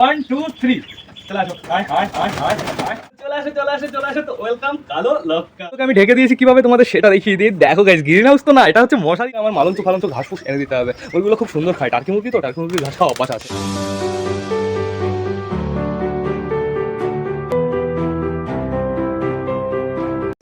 One two three চলে আমি ঢেকে দিয়েছি, কীভাবে তোমাদের সেটা দেখো না, এটা হচ্ছে মশারি, আমার মালঞ্চ ফালন্ত ঘাস ফুস এনে দিতে হবে। ওইগুলো খুব সুন্দর খায়। টার্কি মুরগি তো, টার্কি মুরগি ঘাস খাওয়া অভ্যাস আছে।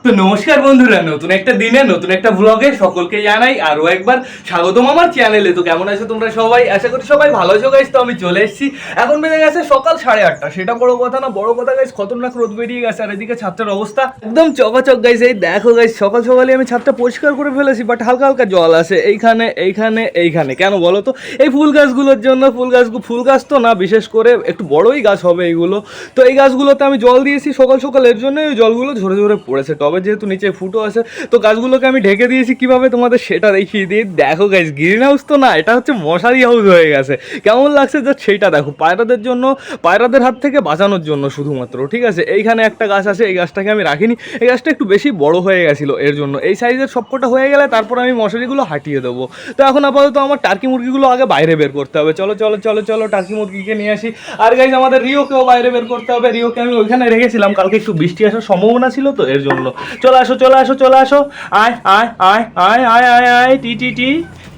তো নমস্কার বন্ধুরা, নতুন একটা দিনে, নতুন একটা ব্লগে সকলকে জানাই আরও একবার স্বাগতম আমার চ্যানেলে তো কেমন আছো তোমরা সবাই? আশা করি সবাই ভালো আছো গাইস তো আমি চলে এসেছি। এখন বেজে গেছে সকাল সাড়ে আটটা। সেটা বড় কথা না, বড় কথা গাইস খতরনাক রোদ বেরিয়ে গেছে। আর এদিকে ছাত্রের অবস্থা একদম চকাচক গাইস এই দেখো গাইস সকাল সকালে আমি ছাদটা পরিষ্কার করে ফেলেছি বাট হালকা হালকা জল আছে এইখানে এইখানে এইখানে। কেন বলো তো? এই ফুল গাছগুলোর জন্য, ফুল গাছ ফুল গাছ তো না, বিশেষ করে একটু বড়ই গাছ হবে এইগুলো। তো এই গাছগুলোতে আমি জল দিয়েছি সকাল সকাল, এর জন্য এই জলগুলো ঝরে ঝরে পড়েছে। যেহেতু নিচে ফুটো আছে, তো গাছগুলোকে আমি ঢেকে দিয়েছি। কীভাবে তোমাদের সেটা দেখিয়ে দিই দেখো গাইস গ্রিন হাউস তো না, এটা হচ্ছে মশারি হাউস হয়ে গেছে। কেমন লাগছে? যে সেইটা দেখো, পায়রাদের জন্য, পায়রাদের হাত থেকে বাঁচানোর জন্য শুধুমাত্র, ঠিক আছে? এইখানে একটা গাছ আছে, এই গাছটাকে আমি রাখিনি। এই গাছটা একটু বেশি বড় হয়ে গেছিল এর জন্য। এই সাইজের সবকটা হয়ে গেলে তারপর আমি মশারিগুলো হাঁটিয়ে দেবো। তো এখন আপাতত আমার টার্কি মুরগিগুলো আগে বাইরে বের করতে হবে। চলো চলো চলো চলো টার্কি মুরগিকে নিয়ে আসি। আর গাইজ আমাদের রিওকেও বাইরে বের করতে হবে। রিওকে আমি ওইখানে রেখেছিলাম, কালকে একটু বৃষ্টি আসার সম্ভাবনা ছিল তো এর জন্য। চলে আসো চলে আসো চলে আসো। আয় আয় আয় আয় আয় আয় আয়, টি টি টি।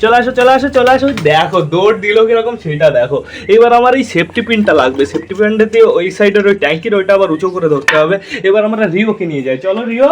চলে আসো চলে আসো চলে আসো। দেখো, দৌড় দিল কীরকম সেটা দেখো। এবার আমার এই সেফটি পিনটা লাগবে। সেফটি পিনটা দিয়ে ওই সাইডের ওই ট্যাঙ্কির ওইটা আবার উঁচু করে ধরতে হবে। এবার আমরা রিওকে নিয়ে যাই। চলো, রিও।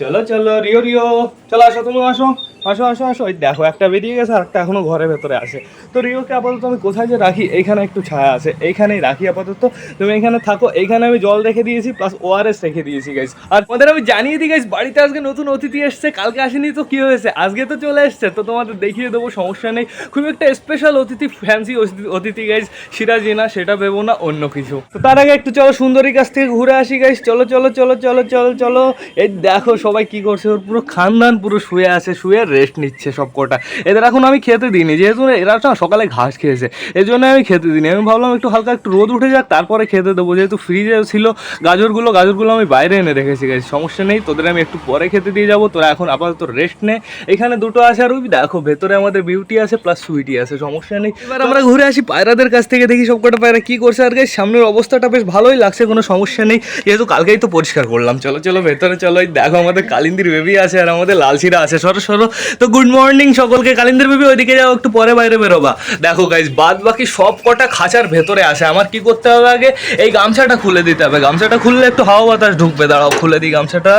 চলো চলো, রিও রিও। চলো, আসো, তুমি আসো। আসো আসো আসো। ওই দেখো, একটা বেরিয়ে গেছে আর একটা এখনও ঘরের ভেতরে আছে। তো রিওকে আপাতত আমি কোথায় যে রাখি, এইখানে একটু ছায়া আছে। এইখানেই রাখি আপাতত। তুমি এখানে থাকো, এইখানে আমি জল রেখে দিয়েছি প্লাস ওআরএস রেখে দিয়েছি গাইস আর তোমাদের আমি জানিয়ে দিই গাইস বাড়িতে আজকে নতুন অতিথি এসছে, কালকে আসেনি তো কি হয়েছে? আজকে তো চলে এসছে, তো তোমাদের দেখিয়ে দেবো, সমস্যা নেই। খুব একটা স্পেশাল অতিথি ফ্যান্সি অতিথি গাইস সিরাজি না সেটা ভেবো না, অন্য কিছু। তো তার আগে একটু চলো সুন্দরী কাছ থেকে ঘুরে আসি গাইস চলো চলো চলো চলো চলো চলো। এই দেখো সবাই কি করছে? ওর পুরো খানদান পুরো শুয়ে আছে শুয়ে রেস্ট নিচ্ছে সব কটা। এদের এখন আমি খেতে দিইনি যেহেতু এরা সকালে ঘাস খেয়েছে এই জন্য আমি খেতে দিইনি। আমি ভাবলাম একটু হালকা একটু রোদ উঠে যাক তারপরে খেতে দেবো। যেহেতু ফ্রিজে ছিল গাজরগুলো গাজরগুলো আমি বাইরে এনে রেখেছি গেছি সমস্যা নেই। তোদের আমি একটু পরে খেতে দিয়ে যাব তোরা এখন আপাতত রেস্ট নে। এখানে দুটো আছে আর ওই দেখো ভেতরে আমাদের বিউটি আছে প্লাস সুইটি আছে সমস্যা নেই। এবার আমরা ঘুরে আসি পায়রাদের কাছ থেকে দেখি সব কটা পায়রা কি করছে। আর গাইস সামনের অবস্থাটা বেশ ভালোই লাগছে কোনো সমস্যা নেই। যেহেতু কালকেই তো পরিষ্কার করলাম। চলো চলো ভেতরে চলো এই দেখো আমাদের কালিন্দির বেবি আছে আর আমাদের লালসিরা আছে। সরো সরো। তো গুড মর্নিং সকলকে। কালিন্দির বেবি ওইদিকে যাও, একটু পরে বাইরে বেরোবা। দেখো গাইস বাদ বাকি সব কটা খাঁচার ভেতরে আসে। আমার কি করতে হবে আগে? এই গামছাটা খুলে দিতে হবে। গামছাটা খুললে একটু হাওয়া বাতাস ঢুকবে। দাঁড়াও, খুলে দিই গামছাটা।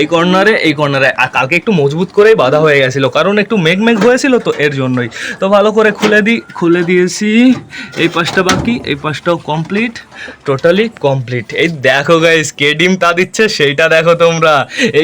এই কর্নারে এই কর্নারে আর কালকে একটু মজবুত করেই বাঁধা হয়ে গেছিল। কারণ একটু মেঘ মেঘ হয়েছিল তো এর জন্যই। তো ভালো করে খুলে দিই, খুলে দিয়েছি। এই পাশটা বাকি, এই পাশটাও কমপ্লিট টোটালি কমপ্লিট এই দেখো গাইস কে ডিম তা দিচ্ছে, সেইটা দেখো তোমরা।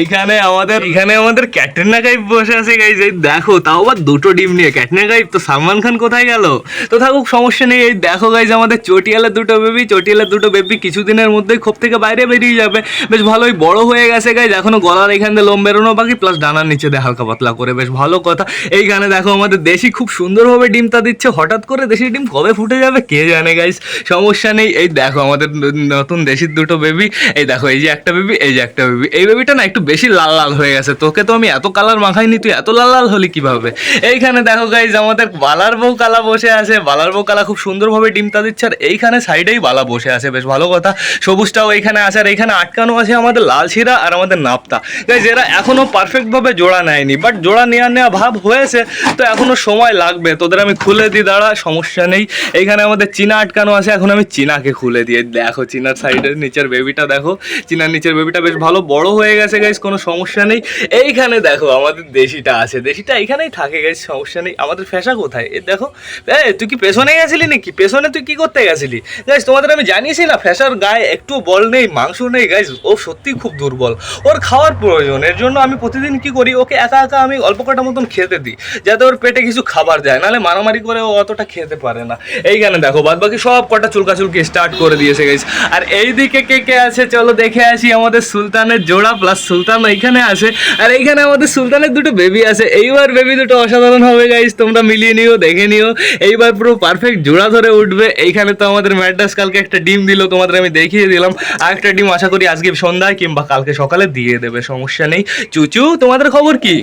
এইখানে আমাদের, এখানে আমাদের ক্যাটরিনা কাইফ বসে আছে গাইস এই দেখো, তাও আবার দুটো ডিম নিয়ে। ক্যাটরিনা কাইফ তো সালমান খান কোথায় গেল? তো থাকুক, সমস্যা নেই। এই দেখো গাইস আমাদের চটিয়ালের দুটো বেবি চটিয়ালের দুটো বেবি কিছুদিনের মধ্যেই খোপ থেকে বাইরে বেরিয়ে যাবে। বেশ ভালোই বড় হয়ে গেছে গাইস এখনও গলার এখান দিয়ে লোম বেরোনো বাকি প্লাস ডানার নিচে দিয়ে হালকা পাতলা করে। বেশ ভালো কথা। এইখানে দেখো, আমাদের দেশি খুব সুন্দরভাবে ডিমটা দিচ্ছে। হঠাৎ করে দেশি ডিম কবে ফুটে যাবে, কে জানে গাইস সমস্যা নেই। এই দেখো, আমাদের নতুন দেশির দুটো বেবি এই দেখো, এই যে একটা বেবি এই যে একটা বেবি এই বেবিটা না একটু বেশি লাল লাল হয়ে গেছে। তোকে তো আমি এত কালার মাখাইনি, তুই এত লাল লাল হলি কীভাবে? এইখানে দেখো গাইজ আমাদের বালার বউ কালা বসে আছে। বালার বউ কালা খুব সুন্দরভাবে ডিমটা দিচ্ছে, আর এইখানে সাইডেই বালা বসে আছে, বেশ ভালো কথা। সবুজটাও এইখানে আছে, আর এইখানে আটকানো আছে আমাদের লাল শিরা আর আমাদের নাপতা। গাইজ এরা এখনও পারফেক্টভাবে জোড়া নেয়নি বাট জোড়া নেওয়া নেওয়া ভাব হয়েছে, তো এখনও সময় লাগবে। তোদের আমি খুলে দিই দাঁড়া, সমস্যা নেই। এইখানে আমাদের চীনা আটকানো আছে, এখন আমি চীনাকে খুলে দিয়ে দেখো, চীনার সাইডের নিচের বেবিটা দেখো। চীনার নিচের বেবিটা বেশ ভালো বড় হয়ে গেছে গাইজ কোনো সমস্যা নেই। এইখানে দেখো আমাদের দেশিটা আছে। দেশিটা এইখানেই থাকে গাইজ সমস্যা নেই। আমাদের ফেসা কোথায়? এ দেখো। এ, তুই কি পেছনে গেছিলি নাকি? পেছনে তুই কি করতে গেছিলি? গাইজ তোমাদের আমি জানিয়েছি না ফেসার গায়ে একটু বল নেই, মাংস নেই গাইজ ও সত্যি খুব দুর্বল। ওর খাওয়ার প্রয়োজন। এর জন্য আমি প্রতিদিন কি করি? ওকে একা একা আমি অল্প কটা মতন খেতে দিই, যাতে ওর পেটে কিছু খাবার যায়। নাহলে মারামারি করে ও অতটা খেতে পারে না। এইখানে দেখো বাদ বাকি সব কটা চুলকাচুলকি স্টার্ট করে দিয়েছে গাইজ আর এইদিকে কে কে আছে? চলো দেখে আসি আমাদের সুলতানের জোড়া প্লাস সুলতান এইখানে আছে, আর এইখানে আমাদের সুলতানের দুটো বেবি আছে। এইবার বেবি দুটো অসাধারণ হবে গাইজ তোমরা মিলিয়ে নিও, দেখে নিও। এইবার পুরো পারফেক্ট জোড়া ধরে উঠবে। এইখানে তো আমাদের ম্যাড্রাস কালকে একটা ডিম দিল, তোমাদের আমি দেখিয়ে দিলাম। আর একটা ডিম আশা করি আজকে সন্ধ্যায় কিংবা কালকে সকালে দিয়ে দেবে, সমস্যা নেই। চুচু, তোমাদের খবর কি?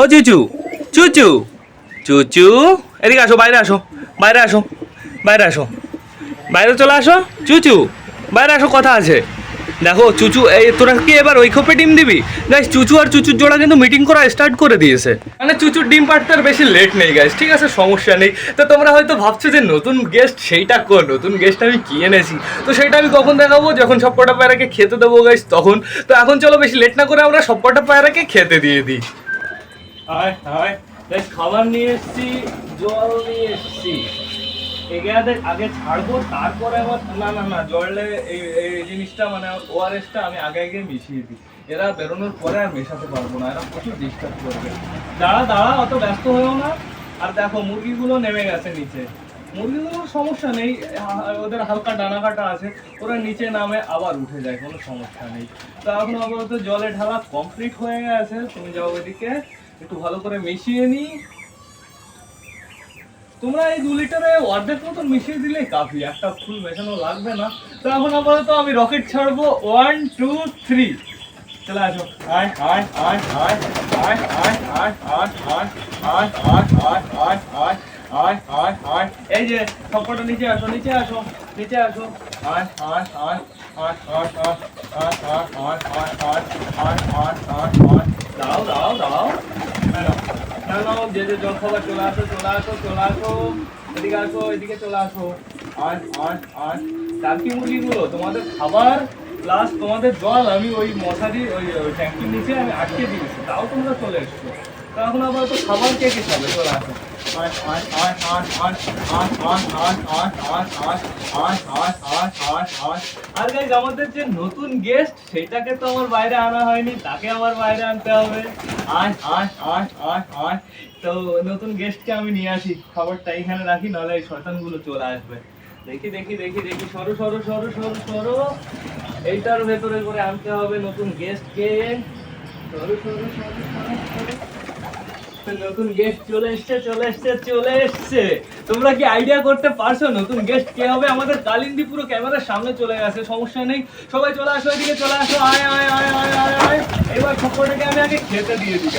ও চুচু চুচু চুচু। এদিকে আসো, বাইরে আসো বাইরে আসো বাইরে আসো। বাইরে চলে আসো, চুচু, বাইরে আসো, কথা আছে। দেখো, চুচু, এই তোরা কি এবার ওই খোপে ডিম দিবি? গাইস চুচু আর চুচুর জোড়া কিন্তু মিটিং করা স্টার্ট করে দিয়েছে। মানে চুচুর ডিম পাড়তে আর বেশি লেট নেই গাইস ঠিক আছে, সমস্যা নেই। তো তোমরা হয়তো ভাবছ যে নতুন গেস্ট সেইটা কোন নতুন গেস্ট আমি কি এনেছি? তো সেটা আমি কখন দেখাবো? যখন সব কটা পায়রাকে খেতে দেবো গাইস তখন। তো এখন চলো বেশি লেট না করে আমরা সব কটা পায়রাকে খেতে দিয়ে দিই। আয় গাইস খাবার নিয়ে এসেছি, জল নিয়ে এসেছি। এগুলাতে আগে ছাড়বো, তারপরে আবার, না না না, জলে এই এই জিনিসটা মানে ওআরএসটা আমি আগে আগে মিশিয়ে দিই। এরা বেরোনোর পরে আর মেশাতে পারব না, এরা প্রচুর ডিস্টার্ব করবে। দাঁড়া দাঁড়া, অত ব্যস্ত হয়েও না। আর দেখো, মুরগিগুলো নেমে গেছে নিচে। মুরগিগুলোর সমস্যা নেই ওদের হালকা ডানা কাটা আছে, ওরা নিচে নামে আবার উঠে যায়, কোনো সমস্যা নেই। তো এখন আপাতত জলে ঢালা কমপ্লিট হয়ে গেছে, তুমি যাও ওইদিকে একটু ভালো করে মিশিয়ে নিই। তোমরা এই দু লিটারে অর্ধেক মতন মিশিয়ে দিলে কাফি একটা ফুল মেশানো লাগবে না তো এখন আপাতত আমি রকেট ছাড়বো ওয়ান টু থ্রি চলে আসো আয় আয় আয় আয় আয় আয় আয় আয় আয় আয় আয় আয় আয় আয় আয় আয় আয় এই যে সবকটা নিচে আসো নিচে আসো নিচে আসো আয় আয় আয় আয় আয় আয় আয় আয় আয় আয় আয় আয় আয় দাও দাও দাও হ্যালো যে যে জল খাবার চলে আসো চলে আসো চলে আসো। এদিকে আসো, এদিকে চলে আসো। আট আট আট টার্কি মুরগিগুলো, তোমাদের খাবার প্লাস তোমাদের জল, আমি ওই মশারি ওই ট্যাঙ্কির নিচে আমি আটকে দিয়েছি। তাও তোমরা চলে এসছো। তা এখন আবার তো খাবার কে কে খাবে? চলে আসো। আর গাইজ আমাদের যে নতুন গেস্ট সেটাকে তো আমার বাইরে আনা হয়নি, তাকে আমার বাইরে আনতে হবে। আয় আয় আয় আয় আয়। তো নতুন গেস্টকে আমি নিয়ে আসি, খবরটা এখানে রাখি, নাহলে এই শয়তানগুলো চলে আসবে। দেখি দেখি দেখি দেখি, সরো সরো সরো সরো সরো। এইটার ভেতরে করে আনতে হবে নতুন গেস্টকে সরো সরো সরো সরো। নতুন গেস্ট চলে এসছে চলে এসছে চলে এসছে। তোমরা কি আইডিয়া করতে পারছ? নতুন গেস্ট কে হবে? আমাদের কালিন্দি পুরো ক্যামেরার সামনে চলে গেছে, সমস্যা নেই। সবাই চলে আসো, এদিকে চলে আসো। আয় আয় আয় আয় আয় এবার সবকটাকে আমি আগে খেতে দিয়ে দিই।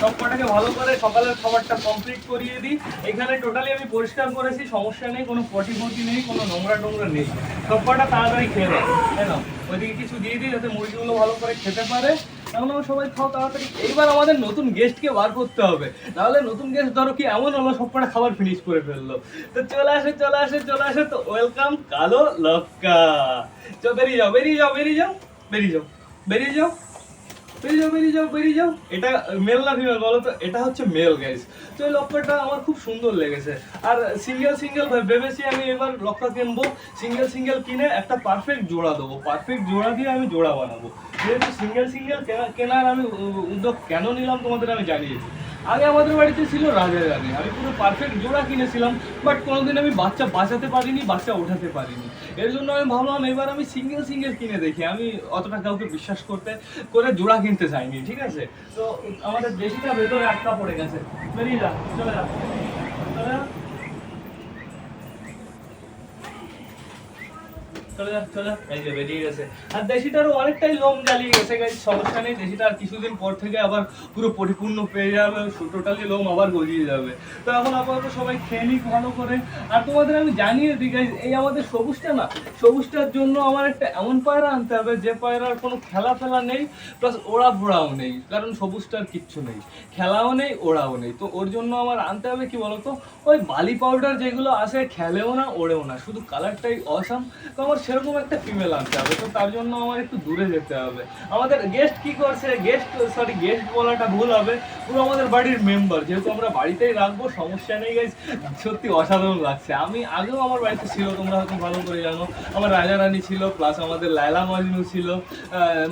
সবকটাকে ভালো করে সকালের খাবারটা কমপ্লিট করিয়ে দিই। এখানে টোটালি আমি পরিষ্কার করেছি, সমস্যা নেই, কোনো পটি ফটি নেই, কোনো নোংরা টোংরা নেই। সবকটা তাড়াতাড়ি খেয়ে দাও তাই ওইদিকে কিছু দিয়ে দিই যাতে মুরগিগুলো ভালো করে খেতে পারে। এখন আমরা সবাই খাও তাড়াতাড়ি। এইবার আমাদের নতুন গেস্টকে বার করতে হবে। নাহলে নতুন গেস্ট ধরো কি, এমন হলো, সবকটা খাবার ফিনিশ করে ফেলল। তো চলে আসে চলে আসে চলে আসে, তো ওয়েলকাম কালো লক্কা চ, বেরিয়ে যাও বেরিয়ে যাও বেরিয়ে যাও বেরিয়ে যাও বেরিয়ে যাও। বেরিয়ে যাও বেরিয়ে যাও বেরিয়ে যাও। এটা মেল না ফিমেল বলো তো? এটা হচ্ছে মেল গাইস তো এই লক্ষ্যটা আমার খুব সুন্দর লেগেছে। আর সিঙ্গেল সিঙ্গেল ভেবেছি আমি এবার লক্ষ্য কিনবো। সিঙ্গেল সিঙ্গেল কিনে একটা পারফেক্ট জোড়া দেবো। পারফেক্ট জোড়া দিয়ে আমি জোড়া বানাবো। যেহেতু সিঙ্গেল সিঙ্গেল কেনার আমি উদ্যোগ কেন নিলাম তোমাদের আমি জানিয়েছি আগে আমাদের বাড়িতে ছিল রাজা রানী আমি পুরো পারফেক্ট জোড়া কিনেছিলাম বাট কোনোদিন আমি বাচ্চা বাঁচাতে পারিনি, বাচ্চা ওঠাতে পারিনি। এর জন্য আমি ভাবলাম, এবার আমি সিঙ্গেল সিঙ্গেল কিনে দেখি। আমি অতটা কাউকে বিশ্বাস করতে, করে জোড়া কিনতে চাইনি, ঠিক আছে? তো আমাদের দেশিটা ভেতরে আটকা পড়ে গেছে। বেরিয়ে যা। চলে যা। সবুজটার জন্য আমার একটা এমন পায়রা আনতে হবে, যে পায়রার কোনো খেলা ফেলা নেই প্লাস ওড়া ফোড়াও নেই, কারণ সবুজটার কিচ্ছু নেই। খেলাও নেই, ওড়াও নেই। তো ওর জন্য আমার আনতে হবে কি বলতো? ওই বালি পাউডার যেগুলো আসে, খেলেও না, ওড়েও না। শুধু কালারটাই অসাম তো আমার সেরকম একটা ফিমেল আনতে হবে, তো তার জন্য আমার একটু দূরে যেতে হবে। আমাদের গেস্ট কি করছে? গেস্ট সরি গেস্ট বলাটা ভুল হবে। পুরো আমাদের বাড়ির মেম্বার যেহেতু আমরা বাড়িতেই রাখব, সমস্যা নেই গাইজ সত্যি অসাধারণ লাগছে। আমি আগেও আমার বাড়িতে ছিল, তোমরা হয়তো ভালো করে জানো। আমার রাজা রানী ছিল প্লাস আমাদের লায়লা মজনু ছিল।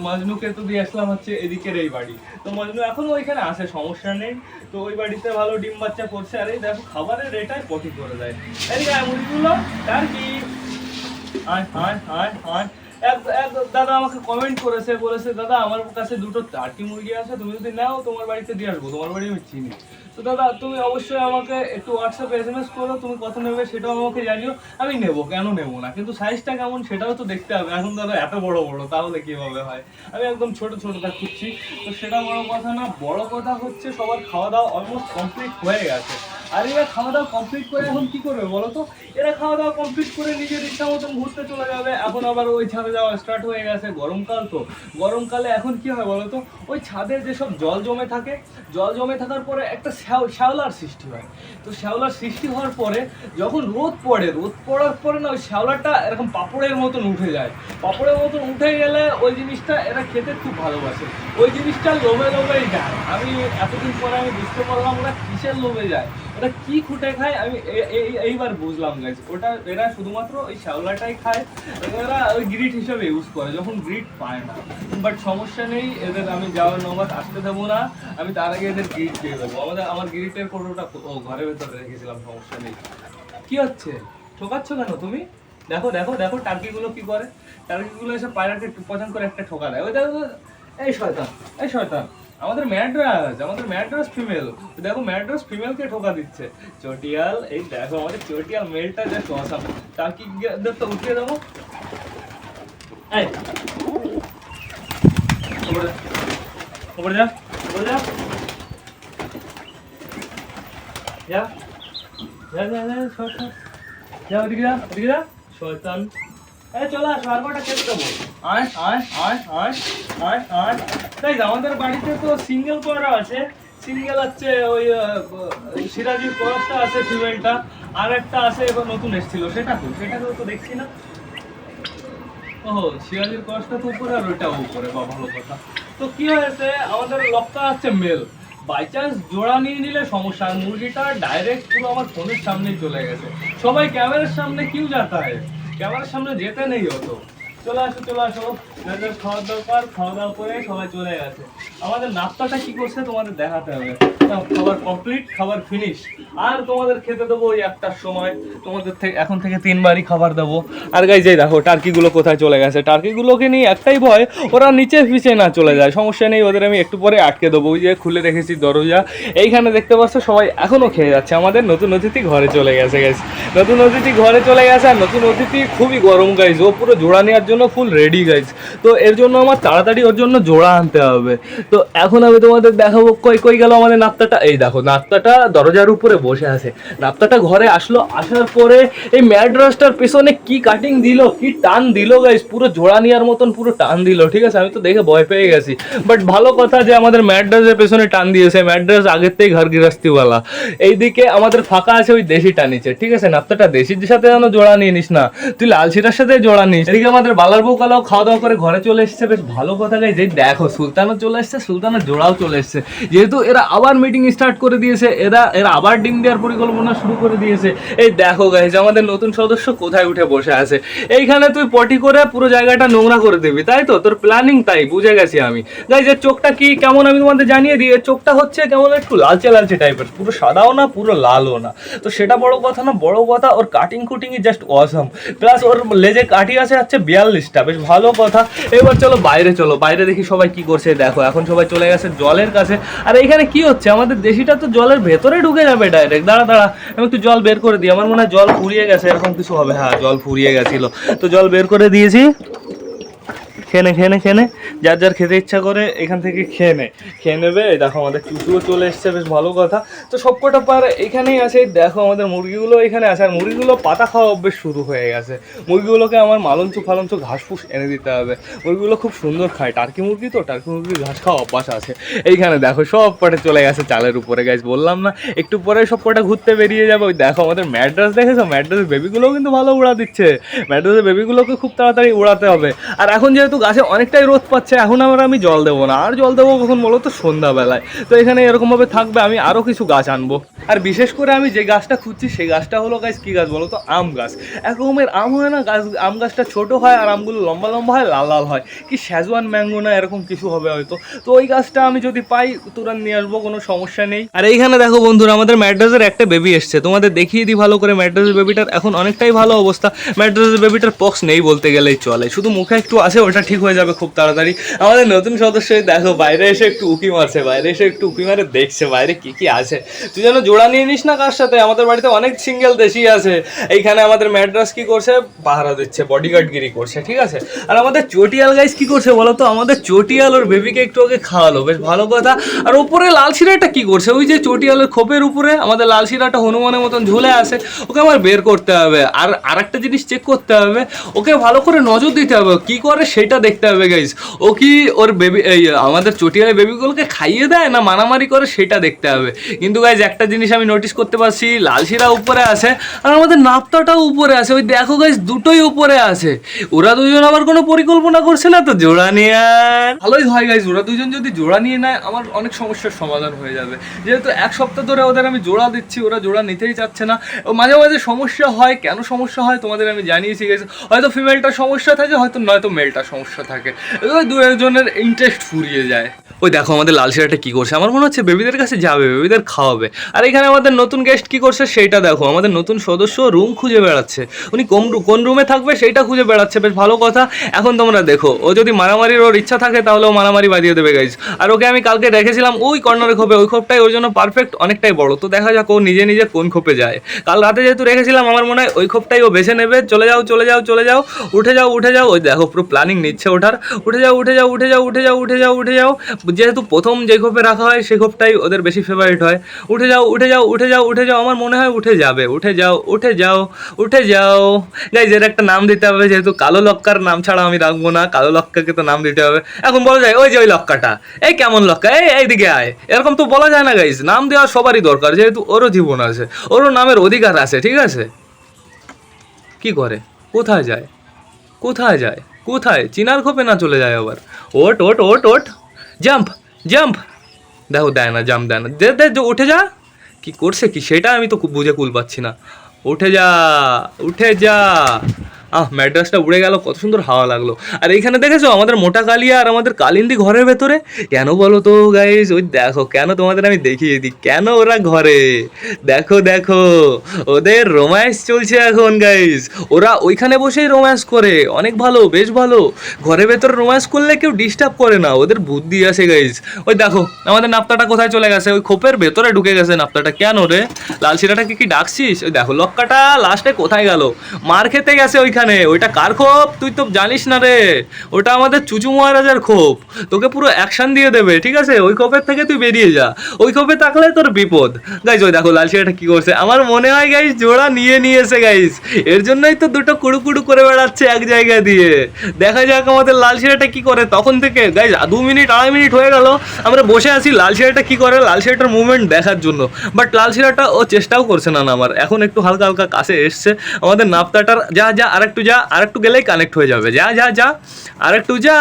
মজনুকে তো দিয়ে আসলাম হচ্ছে এদিকের এই বাড়ি। তো মজনু এখনও ওইখানে আসে সমস্যা নেই। তো ওই বাড়িতে ভালো ডিম বাচ্চা করছে। আর এই দেখো, খাবারের রেটাই পটি করে দেয়। এদিকে মুড়িগুলো, তার কি? আয় আয় আয় আয় এক দাদা আমাকে কমেন্ট করেছে, বলেছে, দাদা, আমার কাছে দুটো টার্কি মুরগি আছে, তুমি যদি নাও, তোমার বাড়িতে দিয়ে আসব, তোমার বাড়ি আমি চিনি। তো দাদা, তুমি অবশ্যই আমাকে একটু হোয়াটসঅ্যাপে এস এম এস করো, তুমি কত নেবে সেটাও আমাকে জানিও। আমি নেব, কেন নেব না? কিন্তু সাইজটা কেমন সেটাও তো দেখতে হবে। এখন দাদা, এত বড় বড় তাহলে কীভাবে হয়। আমি একদম ছোট ছোটটা খুঁজছি। তো সেটা বড় কথা না, বড় কথা হচ্ছে সবার খাওয়া দাওয়া অলমোস্ট কমপ্লিট হয়ে গেছে। আর এরা খাওয়া দাওয়া কমপ্লিট করে এখন কি করবে বলো তো? এরা খাওয়া দাওয়া কমপ্লিট করে নিজের ইচ্ছা মতন ঘুরতে চলে যাবে। এখন আবার ওই ছাদে যাওয়া স্টার্ট হয়ে গেছে গরমকাল তো। গরমকালে এখন কি হয় বলো তো? ওই ছাদে যেসব জল জমে থাকে, জল জমে থাকার পরে একটা শ্যাও- শ্যাওলার সৃষ্টি হয়। তো শ্যাওলার সৃষ্টি হওয়ার পরে যখন রোদ পড়ে, রোদ পড়ার পরে না ওই শ্যাওলাটা এরকম পাপড়ের মতন উঠে যায়। পাপড়ের মতন উঠে গেলে ওই জিনিসটা এরা খেতে খুব ভালোবাসে। ওই জিনিসটা লোভে লোভেই যায়। আমি এতদিন পরে আমি বুঝতে পারলাম ওরা কিসের লোভে যায়। ওরা কি খুঁটে খায়? আমি এই- এইবার বুঝলাম গাইজ ওটা, এরা শুধুমাত্র ওই শ্যাওলাটাই খায়, এরা ওই গ্রিট হিসেবে ইউজ করে, যখন গ্রিট পায় না। বাট সমস্যা নেই, এদের আমি যাওয়ার নবাদ আসতে দেবো না, আমি তার আগে এদের গ্রিট দিয়ে দেবো। আমাদের, আমার গ্রিটের কোটোটা ও ঘরের ভেতরে রেখেছিলাম, সমস্যা নেই। কি হচ্ছে? ঠোকাচ্ছ কেন তুমি? দেখো দেখো দেখো টার্কিগুলো কি করে। টার্কিগুলো এসে পায়রাকে পছন্দ করে একটা ঠোকা দেয়। ওই দেখো, এই শয়তান এই শয়তান। আমাদের ম্যাড্রাস আমাদের ম্যাড্রাস ফিমেল দেখো, ম্যাড্রাস ফিমেলকে ঠোকা দিচ্ছে। চটিয়াল, এই দেখো আমাদের চটিয়াল মেলটা জাস্ট অসাম টার্কি তো উঠিয়ে দেবো। এই। উপরে যা। উপরে যা যা। যা যা যা যা যা, ওদিকে যা ওদিকে যা। শয়তান। এই, চলে বারবারটা কেটে দেবো। আয় আয় আয় আয় আয় আয়। তাই আমাদের বাড়িতে তো সিঙ্গেল করা আছে। সিঙ্গেল আছে ওই সিরাজির ক্রসটা আছে ফিমেলটা আর একটা আছে এবার নতুন এসেছিল। সেটা তো, সেটাকেও তো দেখছি না। ওহো, সিরাজির ক্রসটা তো উপরে আর ওইটাও উপরে, বা ভালো কথা। তো কি হয়েছে, আমাদের লকটা আছে মেল বাই চান্স জোড়া নিয়ে নিলে সমস্যা মুরগিটা ডাইরেক্ট পুরো আমার ফোনের সামনেই চলে গেছে। সবাই ক্যামেরার সামনে কিউ যাতা হয় ক্যামেরার সামনে যেতে নেই হতো চলে আসো চলে আসো। যাদের খাওয়ার দরকার, খাওয়া দাওয়া করে সবাই চলে গেছে। আমাদের নাস্তাটা কি করছে তোমাদের দেখাতে হবে। খাবার কমপ্লিট খাবার ফিনিশ আর তোমাদের খেতে দেবো ওই একটার সময়। তোমাদের থেকে এখন থেকে তিনবারই খাবার দেবো। আর গাই যাই দেখো টার্কিগুলো কোথায় চলে গেছে? টার্কিগুলোকে নিয়ে একটাই ভয়, ওরা নিচে ফিচে না চলে যায়। সমস্যা নেই, ওদের আমি একটু পরে আটকে দেবো। ওই যে খুলে রেখেছি দরজা। এইখানে দেখতে পাচ্ছ, সবাই এখনও খেয়ে যাচ্ছে। আমাদের নতুন অতিথি ঘরে চলে গেছে গাইস নতুন অতিথি ঘরে চলে গেছে, আর নতুন অতিথি খুবই গরম গাইজ ও পুরো জোড়া নেওয়ার জন্য ফুল রেডি গাইজ তো এর জন্য আমার তাড়াতাড়ি ওর জন্য জোড়া আনতে হবে। তো এখন আমি তোমাদের দেখাবো, কই কই গেল আমাদের নাপ্তাটা এই দেখো নাপ্তাটা দরজার উপরে বসে আছে। নাপ্তাটা ঘরে আসলো, আসার পরে এই ম্যাড্রাসটার পেছনে কি কাটিং দিল, কি টান দিল গাইজ পুরো জোড়া নেওয়ার মতন পুরো টান দিল, ঠিক আছে? আমি তো দেখে ভয় পেয়ে গেছি। বাট ভালো কথা যে আমাদের ম্যাড্রাসের পেছনে টান দিয়েছে। ম্যাড্রাস আগের থেকেই ঘর গৃহস্থিওয়ালা এইদিকে আমাদের ফাঁকা আছে ওই দেশি টানিছে ঠিক আছে? নাপ্তাটা দেশির সাথে যেন জোড়া নিয়ে নিস না। তুই লালশিরার সাথে জোড়া নিস। এদিকে আমাদের বালার বউ কালাও খাওয়া দাওয়া করে ঘরে চলে এসেছে। বেশ ভালো কথা গাই যে দেখো, সুলতানও চলে এসেছে, সুলতানের জোড়াও চলে এসেছে। যেহেতু এরা আবার মিটিং স্টার্ট করে দিয়েছে। এরা এরা আবার ডিম দেওয়ার পরিকল্পনা শুরু করে দিয়েছে। এই দেখো গাইজ আমাদের নতুন সদস্য কোথায় উঠে বসে আছে? এইখানে তুই পটি করে পুরো জায়গাটা নোংরা করে দিবি, তাই তো? তোর প্ল্যানিং তাই, বুঝে গেছি আমি। গাইজ এর চোখটা কি কেমন আমি তোমাদের জানিয়ে দিই? এর চোখটা হচ্ছে কেমন একটু লালচে লালচে টাইপের পুরো সাদাও না, পুরো লালও না। তো সেটা বড় কথা না, বড় কথা, ওর কাটিং কুটিং ইজ জাস্ট অসম প্লাস ওর লেজে কাটি আছে হচ্ছে বিয়াল্লিশটা, বেশ ভালো কথা। এবার চলো বাইরে চলো, বাইরে দেখি সবাই কি করছে, দেখো, এখন সবাই চলে গেছে জলের কাছে। আর এখানে কি হচ্ছে? আমাদের দেশিটা তো জলের ভেতরে ঢুকে যাবে ডাইরেক্ট দাঁড়া দাঁড়া, আমি একটু জল বের করে দিই। আমার মনে হয় জল ফুরিয়ে গেছে, এরকম কিছু হবে। হ্যাঁ জল ফুরিয়ে গেছিল। তো জল বের করে দিয়েছি। খেনে খেনে খেনে যার যার খেতে ইচ্ছা করে এখান থেকে খেয়ে নে। খেয়ে নেবে দেখো আমাদের চুচুও চলে এসছে, বেশ ভালো কথা। তো সব কটা পার এখানেই আছে। দেখো আমাদের মুরগিগুলো এখানে আছে, আর মুরগিগুলো পাতা খাওয়া অভ্যেস শুরু হয়ে গেছে। মুরগিগুলোকে আমার মালঞ্চ ফালঞ্চ ঘাস ফুস এনে দিতে হবে। মুরগিগুলো খুব সুন্দর খায়। টার্কি মুরগি তো, টার্কি মুরগির ঘাস খাওয়া অভ্যাস আছে। এইখানে দেখো, সব কটা চলে গেছে চালের উপরে গাছ বললাম না। একটু পরে সব কটা ঘুরতে বেরিয়ে যাবে। ওই দেখো আমাদের ম্যাড্রাস, দেখেছ? ম্যাড্রাসের বেবিগুলোও কিন্তু ভালো উড়া দিচ্ছে। ম্যাড্রাসের বেবিগুলোকে খুব তাড়াতাড়ি উড়াতে হবে। আর এখন যেহেতু গাছে অনেকটাই রোদ পাচ্ছে, এখন আমরা আমি জল দেবো না। আর জল দেবো কখন বলো তো সন্ধ্যাবেলায়। তো এখানে এরকমভাবে থাকবে, আমি আরও কিছু গাছ আনব। আর বিশেষ করে আমি যে গাছটা খুঁজছি সেই গাছটা হলো গাছ কী গাছ বলো তো? আম গাছ। এক রকমের আম হয় না, গাছ, আম গাছটা ছোট হয় আর আমগুলো লম্বা লম্বা হয়, লাল লাল হয়। কি শ্যাজওয়ান ম্যাঙ্গো না, এরকম কিছু হবে হয়তো। তো ওই গাছটা আমি যদি পাই তুরান নিয়ে আসব, কোনো সমস্যা নেই। আর এইখানে দেখো বন্ধুরা, আমাদের ম্যাড্রাসের একটা বেবি এসছে। তোমাদের দেখিয়ে দিই ভালো করে ম্যাড্রাসের বেবিটার এখন অনেকটাই ভালো অবস্থা। ম্যাড্রাসের বেবিটার পক্স নেই বলতে গেলেই চলে। শুধু মুখে একটু আছে ওটা ঠিক হয়ে যাবে খুব তাড়াতাড়ি। আমাদের নতুন সদস্য দেখো, বাইরে এসে একটু উকি মারছে, বাইরে এসে একটু উকি মারে দেখছে, বাইরে কি কি আছে। তুই যেন জোড়া নিয়ে নিস না কার সাথে? আমাদের বাড়িতে অনেক সিঙ্গেল দেশি আছে। এইখানে আমাদের ম্যাড্রাস কি করছে? পাহারা দিচ্ছে বডিগার্ডগিরি করছে, ঠিক আছে? আর আমাদের চটিয়াল গাইস কি করছে বলো তো? আমাদের চটিয়াল ওর বেবিকে একটু ওকে খাওয়ালো, বেশ ভালো কথা। আর উপরে লাল শিরাটা কি করছে? ওই যে চটিয়ালের খোপের উপরে আমাদের লাল শিরাটা হনুমানের মতন ঝুলে আছে। ওকে আমার বের করতে হবে। আর আরেকটা জিনিস চেক করতে হবে। ওকে ভালো করে নজর দিতে হবে। কি করে সেটা দেখতে হবে গাইস ও কি ওর বেবি এই, আমাদের চটিয়ালের বেবিগুলোকে খাইয়ে দেয় না মারামারি করে সেটা দেখতে হবে। কিন্তু গাইজ একটা জিনিস আমি নোটিস করতে পারছি লাল শিরা উপরে আছে আর আমাদের নাপ্তাটাও উপরে আছে। ওই দেখো গাইজ দুটোই উপরে আছে। ওরা দুজন আবার কোনো পরিকল্পনা করছে না তো? জোড়া নিয়ে ভালোই হয় গাইজ ওরা দুজন যদি জোড়া নিয়ে নেয়, আমার অনেক সমস্যার সমাধান হয়ে যাবে। যেহেতু এক সপ্তাহ ধরে ওদের আমি জোড়া দিচ্ছি, ওরা জোড়া নিতেই চাচ্ছে না। মাঝে মাঝে সমস্যা হয়, কেন সমস্যা হয় তোমাদের আমি জানিয়েছি গেছি হয়তো ফিমেলটার সমস্যা থাকে, হয়তো নয়তো মেলটার সমস্যা থাকে। দু একজনের ইন্টারেস্ট ফুরিয়ে যায়। ওই দেখো আমাদের লাল শিরাটা কি করছে? আমার মনে হচ্ছে বেবিদের কাছে যাবে, বেবিদের খাওয়াবে। আর এখানে আমাদের নতুন গেস্ট কি করছে? সেইটা দেখো, আমাদের নতুন সদস্য রুম খুঁজে বেড়াচ্ছে। উনি কোন কোন রুমে থাকবে সেইটা খুঁজে বেড়াচ্ছে, বেশ ভালো কথা। এখন তোমরা দেখো, ও যদি মারামারির ওর ইচ্ছা থাকে তাহলে ও মারামারি বাজিয়ে দেবে গাইজ আর ওকে আমি কালকে রেখেছিলাম ওই কর্নারে খোপে ওই খোপটাই ওর জন্য পারফেক্ট অনেকটাই বড়। তো দেখা যাক ও নিজে নিজে কোন খোপে যায়। কাল রাতে যেহেতু রেখেছিলাম, আমার মনে হয় ওই খোপটাই ও বেছে নেবে। চলে যাও চলে যাও চলে যাও, উঠে যাও উঠে যাও। ওই দেখো পুরো প্ল্যানিং নিচ্ছে ওঠার। উঠে যাও উঠে যাও উঠে যাও উঠে যাও উঠে যাও উঠে যাও। যেহেতু প্রথম যে খোপে রাখা হয় সেই খোপটাই ওদের বেশি ফেভারিট হয়। উঠে যাও উঠে যাও উঠে যাও উঠে যাও, আমার মনে হয় উঠে যাবে। উঠে যাও উঠে যাও উঠে যাও। গাইজ এর একটা নাম দিতে হবে, যেহেতু কালো লক্কার নাম ছাড়া আমি রাখব না, কালো লক্কাকে তো নাম দিতে হবে। এখন বলা যায়, ওই যে ওই লক্কাটা, এই কেমন লক্কা, এই এইদিকে আয়। এরকম তো বলা যায় না গাইজ নাম দেওয়া সবারই দরকার, যেহেতু ওরও জীবন আছে, ওরও নামের অধিকার আছে, ঠিক আছে? কি করে? কোথায় যায়? কোথায় যায়? কোথায়? চিনার খোপে না চলে যায় আবার? ওট ওট ওট ওট। Jump jump. দেখো, দেয় না, জাম্প দেয় না। দে দে উঠে যা। কি করছে কি? সেটা আমি তো বুঝে কুল পাচ্ছি না। উঠে যা উঠে যা। আহ, ম্যাড্রাসটা উড়ে গেল, কত সুন্দর হাওয়া লাগল। আর এইখানে দেখেছ, আমাদের মোটা কালিয়া আর আমাদের কালিন্দি ঘরের ভেতরে? কেন বলো তো গাইস ওই দেখো, কেন তোমাদের আমি দেখিয়ে দিই? কেন ওরা ঘরে? দেখো দেখো, ওদের রোম্যান্স চলছে এখন গাইস ওরা ওইখানে বসেই রোম্যান্স করে। অনেক ভালো, বেশ ভালো। ঘরের ভেতরে রোম্যান্স করলে কেউ ডিস্টার্ব করে না, ওদের বুদ্ধি আছে গাইস ওই দেখো, আমাদের নাপ্তাটা কোথায় চলে গেছে? ওই খোপের ভেতরে ঢুকে গেছে নাপ্তাটা। কেন রে? লাল শিরাটাকে কি ডাকছিস? ওই দেখো, লক্কাটা লাস্টে কোথায় গেল? মার খেতে গেছে ওইখানে। ওইটা কার খোপ? তুই তো জানিস না রে। ওটা আমাদের চুচু মহারাজার খোপ। তোকে পুরো অ্যাকশন দিয়ে দেবে, ঠিক আছে? ওই খোপের থেকে তুই বেরিয়ে যা। ওই খোপে থাকলে তোর বিপদ। গাইজ ওই দেখো, লাল শিরাটা কি করছে? আমার মনে হয় গাইজ জোড়া নিয়ে নিয়েছে গাইজ এর জন্যই তো দুটো কুড়ু কুড়ু করে বেড়াচ্ছে এক জায়গা দিয়ে। দেখা যাক আমাদের লাল শিরাটা কি করে তখন থেকে। গাইজ দু মিনিট, আড়াই মিনিট হয়ে গেল। আমরা বসে আছি লাল শিরাটা কি করে? লাল শিরাটার মুভমেন্ট দেখার জন্য। বাট লাল শিরাটা ও চেষ্টাও করছে না আমার। এখন একটু হালকা হালকা কাছে এসছে। আমাদের নাপতাটার যা যা আরেকটু যা, আরেকটু গেলেই কানেক্ট হয়ে যাবে। যা যা যা, আরেকটু যা।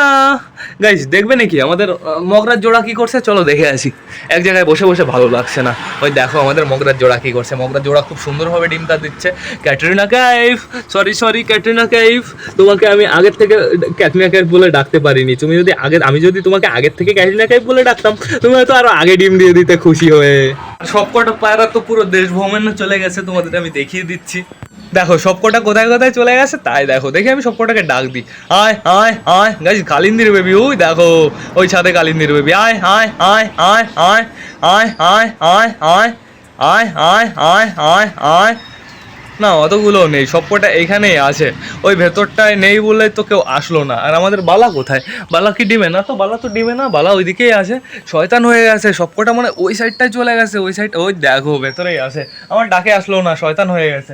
গাইজ দেখবে নাকি আমাদের মগরার জোড়া কি করছে? চলো দেখে আসি। এক জায়গায় বসে বসে ভালো লাগছে না। ওই দেখো আমাদের মগরার জোড়া কি করছে। মগরার জোড়া খুব সুন্দরভাবে ডিমটা দিচ্ছে। ক্যাটরিনা কাইফ সরি সরি ক্যাটরিনা কাইফ তোমাকে আমি আগের থেকে, ক্যাটরিনা কাইফ বলে ডাকতে পারিনি। তুমি যদি আগে আমি যদি তোমাকে আগের থেকে ক্যাটরিনা কাইফ বলে ডাকতাম, তুমি হয়তো আরও আগে ডিম দিয়ে দিতে খুশি হয়ে। সবকটা পায়রা তো পুরো দেশ ভ্রমণে চলে গেছে, তোমাদের আমি দেখিয়ে দিচ্ছি। দেখো সবকটা কোথায় কোথায় চলে গেছে তাই দেখো দেখি আমি সবকটাকে ডাক দিই আয় আয় আয় গাইজ কালিন্দির বেবি ওই দেখো ওই ছাদে কালিন্দির বেবি আয় আয় আয় আয় আয় আয় আয় আয় আয় আয় আয় আয় আয় আয় না অতগুলো নেই সবকটা এইখানেই আছে ওই ভেতরটায় নেই বলে তো কেউ আসলো না আর আমাদের বালা কোথায় বালা কি ডিমে না তো বালা তো ডিমে না বালা ওইদিকেই আছে শয়তান হয়ে গেছে সবকটা মানে ওই সাইডটায় চলে গেছে ওই সাইড ওই দেখো ভেতরেই আছে আমার ডাকে আসলো না শয়তান হয়ে গেছে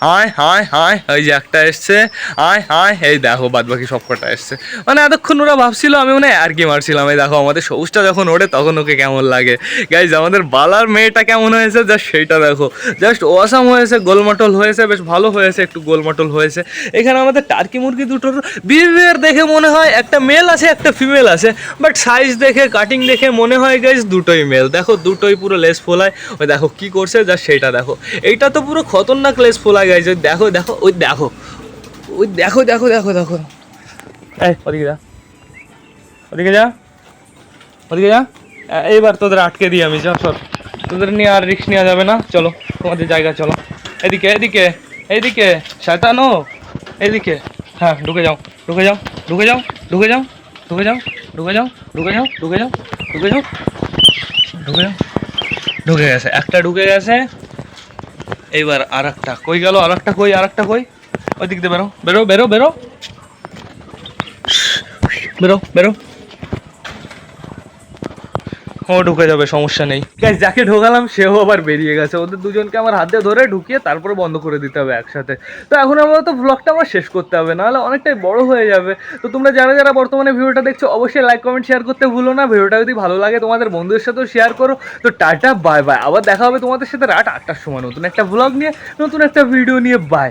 আয় আয় আয় ওই যে একটা এসছে। আয় আয় এই দেখো বাদ বাকি সব কটা এসছে। মানে এতক্ষণ ওরা ভাবছিল, আমি মনে হয় আর কি মারছিলাম। এই দেখো, আমাদের সবুজটা যখন ওঠে তখন ওকে কেমন লাগে। গাইজ আমাদের বালার মেয়েটা কেমন হয়েছে? জাস্ট সেইটা দেখো। জাস্ট ওয়াসাম হয়েছে, গোলমটল হয়েছে, বেশ ভালো হয়েছে, একটু গোলমটল হয়েছে। এখানে আমাদের টার্কি মুরগি দুটোর বিহেভিয়ার দেখে মনে হয় একটা মেল আছে, একটা ফিমেল আছে। বাট সাইজ দেখে কাটিং দেখে মনে হয় গাইজ দুটোই মেল দেখো, দুটোই পুরো লেস ফোলায়। ওই দেখো, কি করছে? জাস্ট সেইটা দেখো। এইটা তো পুরো খতরনাক লেস ফোলায়। গাইজ ওই দেখো দেখো, ওই দেখো। ওই দেখো দেখো দেখো দেখো। এই, ওদিকে যা। ওদিকে যা। ওদিকে যা। এইবার তোদের আটকে দিই আমি যা চল। তোদের নিয়ে আর রিক্স নেওয়া যাবে না। চলো, তোমাদের জায়গা, চলো। এদিকে এদিকে এইদিকে শয়তানো। এদিকে। হ্যাঁ ঢুকে যাও ঢুকে যাও ঢুকে যাও ঢুকে যাও ঢুকে যাও ঢুকে যাও ঢুকে যাও ঢুকে যাও ঢুকে যাও ঢুকে যাও। ঢুকে গেছে, একটা ঢুকে গেছে। এইবার আর একটা কই গেল? আর একটা কই? আর একটা কই? ওই দিক দিয়ে বেরো বেরো বেরো। বেরো বেরো বেরো। ও ঢুকে যাবে, সমস্যা নেই। গাইস যাকে ঢোকালাম, সেও আবার বেরিয়ে গেছে। ওদের দুজনকে আমার হাতে ধরে ঢুকিয়ে তারপরে বন্ধ করে দিতে হবে একসাথে। তো এখন আমরা তো ব্লগটা আমার শেষ করতে হবে, নাহলে অনেকটাই বড় হয়ে যাবে। তো তোমরা যারা যারা বর্তমানে ভিডিওটা দেখছ, অবশ্যই লাইক কমেন্ট শেয়ার করতে ভুলো না। ভিডিওটা যদি ভালো লাগে, তোমাদের বন্ধুদের সাথেও শেয়ার করো। তো টাটা বাই বাই আবার দেখা হবে তোমাদের সাথে রাত আটটার সময় নতুন একটা ব্লগ নিয়ে, নতুন একটা ভিডিও নিয়ে। বাই